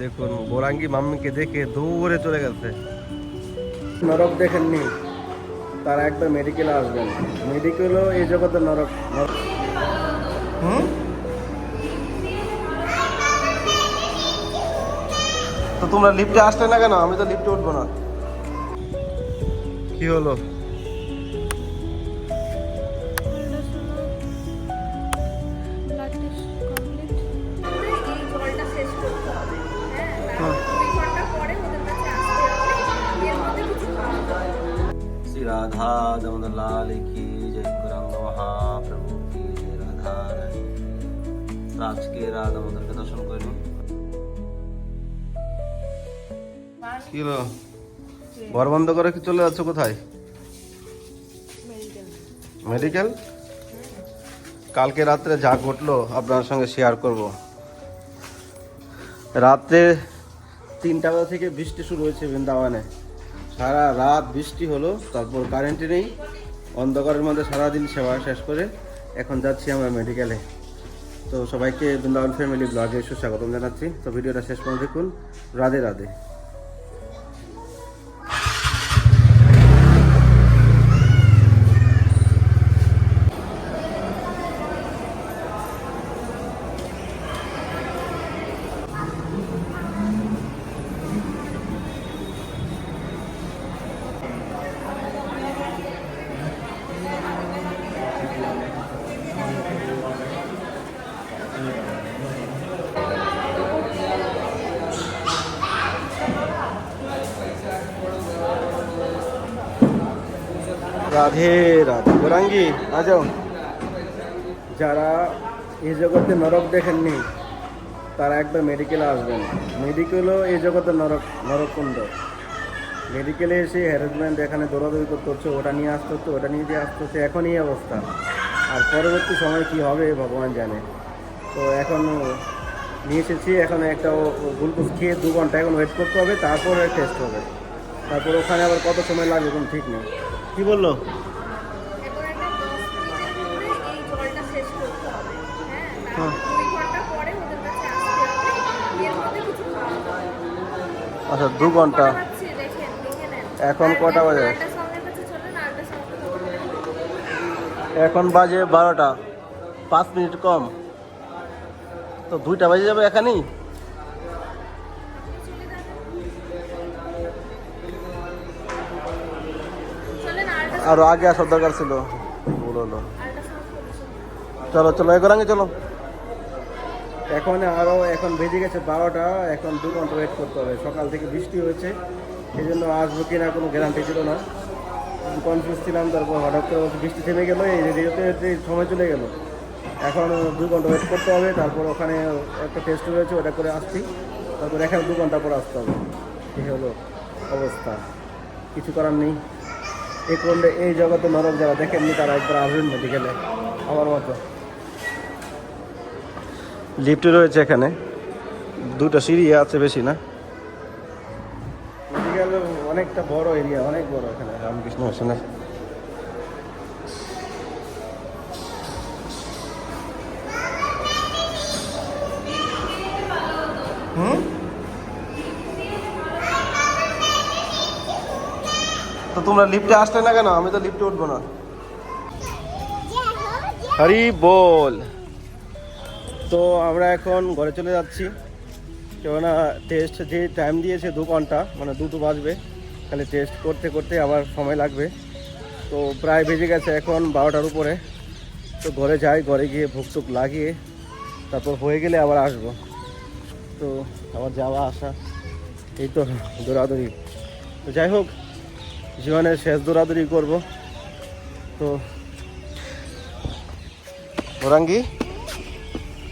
দেখুন গোরাঙ্গি মাম্মিকে দেখে দৌড়ে চলে গেছে। নরক দেখেননি তারা একবার মেডিকেলে আসবেন। মেডিকেলও এই জগতে নরক নরক। হুম তো তোমরা লিফটে আসলে না কেন? আমি তো লিফটে উঠবো না। কি হলো? আজকে রাধা দামোদরকে দর্শন করে নিই কি হলো? ঘর বন্ধ করে কি চলে যাচ্ছ কোথায়? মেডিকেল। কালকে রাত্রে যা ঘটলো আপনার সঙ্গে শেয়ার করব। রাত্রে তিনটা বেলা থেকে বৃষ্টি শুরু হয়েছে বৃন্দাবনে। সারা রাত বৃষ্টি হলো তারপর কারেন্টই নেই। অন্ধকারের মধ্যে সারাদিন সেবা শেষ করে এখন যাচ্ছি আমরা মেডিকেলে তো সবাইকে বৃন্দাবন ফ্যামিলি ব্লগে সুস্বাগতম জানাচ্ছি। তো ভিডিওটা শেষ পর্যন্ত দেখুন। রাধে রাধে। রাধে রাধে। গোরাঙ্গি আ যাও যারা এই জগতে নরক দেখেননি, তারা একবার মেডিকেলে আসবেন। মেডিকেলও এই জগতে নরক নরককুণ্ড মেডিকেলে এসে হ্যারাসমেন্ট এখানে দৌড়াদৌড়ি করতে হচ্ছে, ওটা নিয়ে আসতে হচ্ছে, ওটা নিয়ে দিয়ে আসতে হচ্ছে এখন এই অবস্থা। আর পরবর্তী সময় কি হবে, ভগবান জানে। তো এখন নিয়ে এসেছি, এখন একটা গ্লুকোজ খেয়ে দু ঘণ্টা এখন ওয়েট করতে হবে, তারপরে টেস্ট হবে। তারপর ওখানে আবার কত সময় লাগবে কোনো ঠিক নেই। কি বলল? হ্যাঁ হ্যাঁ। আচ্ছা দু ঘণ্টা। এখন কটা বাজে? এখন বাজে বারোটা। পাঁচ মিনিট কম। তো দুইটা বাজে যাবে এখানেই? আরও আগে আসার দরকার ছিল। ভুল হলো। চলো চলো এগোরাঙ্গে চলো। এখন আরও, এখন বেজে গেছে বারোটা, এখন দু ঘণ্টা ওয়েট করতে হবে। সকাল থেকে বৃষ্টি হয়েছে সেই জন্য আসব কিনা কোনো গ্যারান্টি ছিল না। কনফিউজ ছিলাম, তারপর হঠাৎ করে বৃষ্টি থেমে গেলো, এই রেডিওতে সময় চলে গেল। এখন দু ঘণ্টা ওয়েট করতে হবে, তারপর ওখানে একটা টেস্ট রয়েছে, ওটা করে আসছি। তারপর এখানে দু ঘণ্টা পর আসতে হবে। এই হলো অবস্থা। কিছু করার নেই। এই করলে এই জগতে নরক যারা দেখেননি তারা একবার আসবেন মেডিকেলে আমার মতো। লিফট রয়েছে এখানে। দুটো সিঁড়ি আছে বেশি না? মেডিকেল অনেকটা বড় এরিয়া অনেক বড় এখানে রামকৃষ্ণ মিশনের হুম? তো তোমরা লিফটে আসলে না কেন? আমি তো লিফটে উঠবো না। হরি বল। তো আমরা এখন ঘরে চলে যাচ্ছি। কেননা টেস্ট যে টাইম দিয়েছে দু ঘণ্টা মানে দুটো বাজবে। খালি টেস্ট করতে করতে আবার সময় লাগবে। তো প্রায় বেজে গেছে এখন বারোটার উপরে। তো ঘরে যাই, ঘরে গিয়ে ভুক টুক লাগিয়ে তারপর হয়ে গেলে আবার আসব। তো আবার যাওয়া আসা এই তো দৌড়াদৌড়ি। তো যাই হোক জীবনের শেষ দৌড়াদৌড়ি করব তো ওরাঙ্গি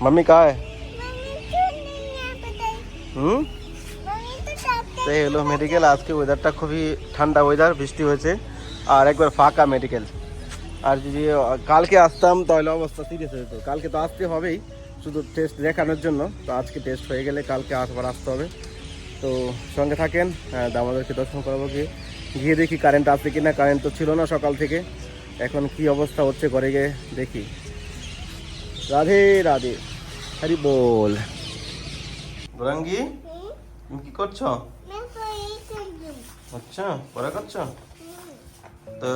मम्मी कहाँ है হুম তো এই হলো মেডিকেল আজকে ওয়েদারটা খুবই ঠান্ডা ওয়েদার বৃষ্টি হয়েছে আর একবার ফাঁকা মেডিকেল আর যদি কালকে আসতাম তাহলে অবস্থা সিরিয়াস হতো কালকে তো আসতে হবেই শুধু টেস্ট দেখানোর জন্য তো আজকে টেস্ট হয়ে গেলে কালকে আসবার আসতে হবে তো সঙ্গে থাকেন হ্যাঁ দামোদরকে দর্শন করাবো গিয়ে গিয়ে দেখি কারেন্ট আছে কি না কারেন্ট তো ছিল না সকাল থেকে। এখন কি অবস্থা হচ্ছে ঘরে গিয়ে দেখি। রাধে রাধে। হরি বল। গৌরাঙ্গি তুমি কি করছ? আচ্ছা পরে করছ? তো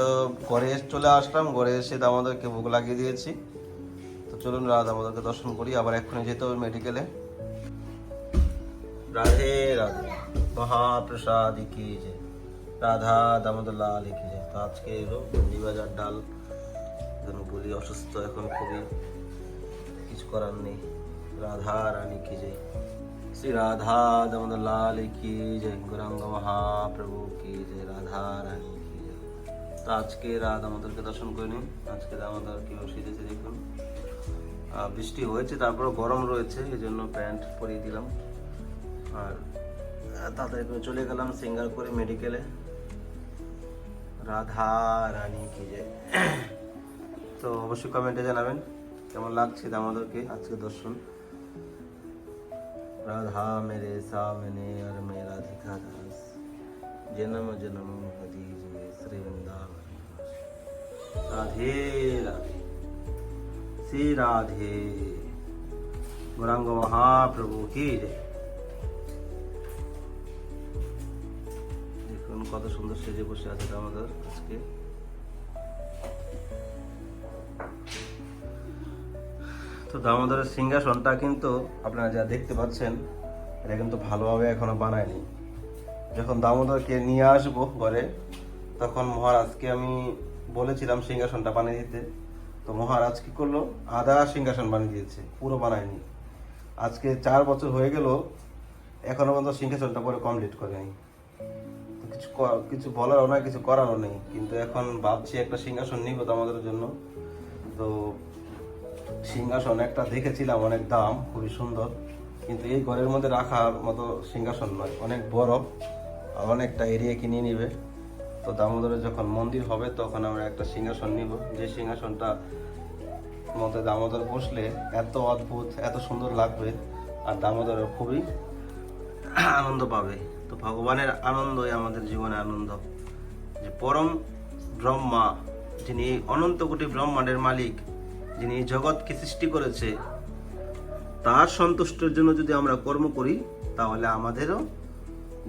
ঘরে এসে চলে আসলাম ঘরে এসে দামোদরকে ভোগ লাগিয়ে দিয়েছি। তো চলুন রাধা দামোদরকে দর্শন করি আবার এক্ষুনি যেতে হবে মেডিকেলে। রাধে রাধে। মহাপ্রসাদ কি যে। রাধা দামোদর লাল কি যে তো আজকে এলো বাজার ডাল। যেন বলি অসুস্থ এখন খুবই, কিছু করার নেই। রাধা রানী কি যে শ্রী রাধা দামোদর লাল কি জয় গৌরাঙ্গ মহাপ্রভু কি জয় রাধা রানী কি জয় তো আজকে দর্শন করে নিন। আজকে দামোদর কীভাবে সেজেছে দেখুন। বৃষ্টি হয়েছে তারপরে গরম রয়েছে এই জন্য প্যান্ট পরিয়ে দিলাম। আর তাড়াতাড়ি করে চলে গেলাম সিঙ্গার করে মেডিকেলে। রাধা রানী কি যে তো অবশ্যই কমেন্টে জানাবেন কেমন লাগছে দামোদরকে আজকে দর্শন राधा मेरे सामने और मेरा दिखा दास जन्म जन्म दीजिए श्री वृंदावन राधे राधे श्री राधे गौरांग महाप्रभु की जय কত সুন্দর সেজে বসে আছে দামোদর আজকে। তো দামোদরের সিংহাসনটা কিন্তু আপনারা যা দেখতে পাচ্ছেন, এটা কিন্তু ভালোভাবে এখনও বানায়নি। যখন দামোদরকে নিয়ে আসব ঘরে, তখন মহারাজকে আমি বলেছিলাম সিংহাসনটা বানিয়ে দিতে। তো মহারাজ কি করল? আধা সিংহাসন বানিয়ে দিয়েছে, পুরো বানায়নি। আজকে চার বছর হয়ে গেল, এখনও পর্যন্ত সিংহাসনটা পরে কমপ্লিট করেনি। কিছু কিছু বলারও না কিছু করারও নেই। কিন্তু এখন ভাবছি একটা সিংহাসন নিব দামোদরের জন্য। তো সিংহাসন একটা দেখেছিলাম, অনেক দাম, খুবই সুন্দর। কিন্তু এই ঘরের মধ্যে রাখার মতো সিংহাসন নয়, অনেক বড় আর অনেকটা এরিয়া কিনে নিবে। তো দামোদরে যখন মন্দির হবে, তখন আমরা একটা সিংহাসন নিব। যে সিংহাসনটা মধ্যে দামোদর বসলে এত অদ্ভুত, এত সুন্দর লাগবে। আর দামোদর খুবই আনন্দ পাবে। তো ভগবানের আনন্দই আমাদের জীবনে আনন্দ। যে পরম ব্রহ্মা, যিনি অনন্ত কোটি ব্রহ্মাণ্ডের মালিক, যিনি জগৎকে সৃষ্টি করেছে, তার সন্তুষ্টের জন্য যদি আমরা কর্ম করি, তাহলে আমাদেরও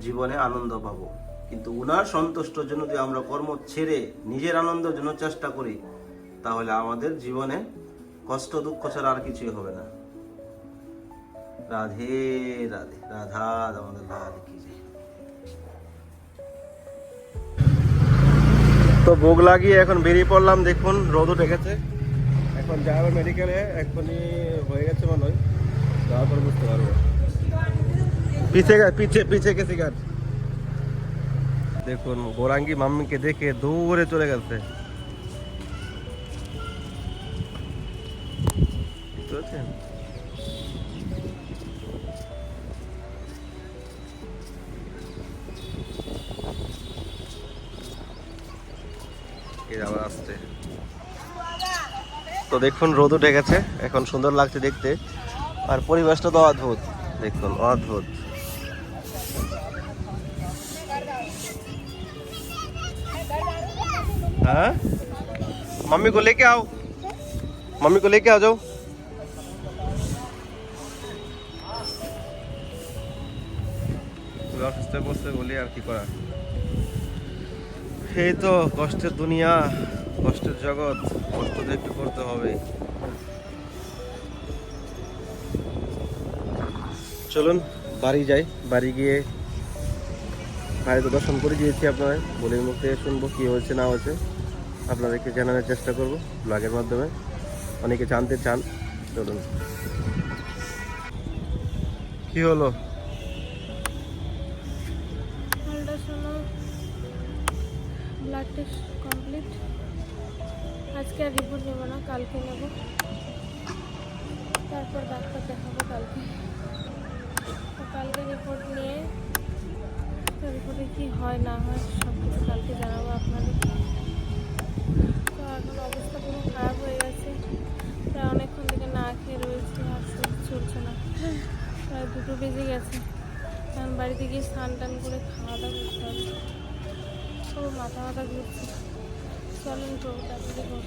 জীবনে আনন্দ পাবো। কিন্তু উনার সন্তুষ্টর জন্য যদি আমরা কর্ম ছেড়ে নিজের আনন্দের জন্য চেষ্টা করি, তাহলে আমাদের জীবনে কষ্ট, দুঃখ ছাড়া আর কিছুই হবে না। রাধে রাধে, রাধা, আমাদের রাধে, কি তো ভোগ লাগিয়ে এখন বেরিয়ে পড়লাম, দেখুন রোদ উঠে গেছে এখন যাবে মেডিকেলে এখনই হয়ে গেছে মনে হয়। তারপর বুঝতে পারব। পিছে পিছে পিছে গেছি গাছ দেখুন গোরাঙ্গি মাম্মিকে দেখে দৌড়ে চলে গেছে। বুঝতে তো দেখুন রোদ উঠে গেছে এখন সুন্দর লাগছে দেখতে আর পরিবেশটা তো অদ্ভুত দেখুন অদ্ভুত हाँ मम्मी को लेके आओ मम्मी को लेके आ जाओ অসুস্থ করতে বলি আর কি করা এই তো কষ্টের দুনিয়া, কষ্টের জগৎ কষ্ট তো একটু করতে হবে। চলুন, বাড়ি যাই। বাড়ি গিয়ে ভাই বাড়িতে দর্শন করে দিয়েছি আপনারা বলির মুখে শুনব কি হয়েছে, না হয়েছে। আপনাদেরকে জানানোর চেষ্টা করব ব্লগের মাধ্যমে। অনেকে জানতে চান, চলুন। কি হলো? ব্লাড টেস্ট কমপ্লিট আজকে আর রিপোর্ট নেব না, কালকে নেব। তারপর ডাক্তার দেখাবো কালকে। কালকে রিপোর্ট নিয়ে রিপোর্টে কি হয়, না হয় সব কিছু কালকে জানাব আপনাদের। তো এখন অবস্থা পুরো খারাপ হয়ে গেছে। প্রায় অনেকক্ষণ থেকে না খেয়ে রয়েছে, আর চলছে না। প্রায় দুটো বেজে গেছে। কারণ বাড়িতে গিয়ে স্নান টান করে খাওয়া দাওয়া করতে হবে পুরো মাথা মাথা ঘুরছে। চলেন তাড়াতাড়ি ভোগ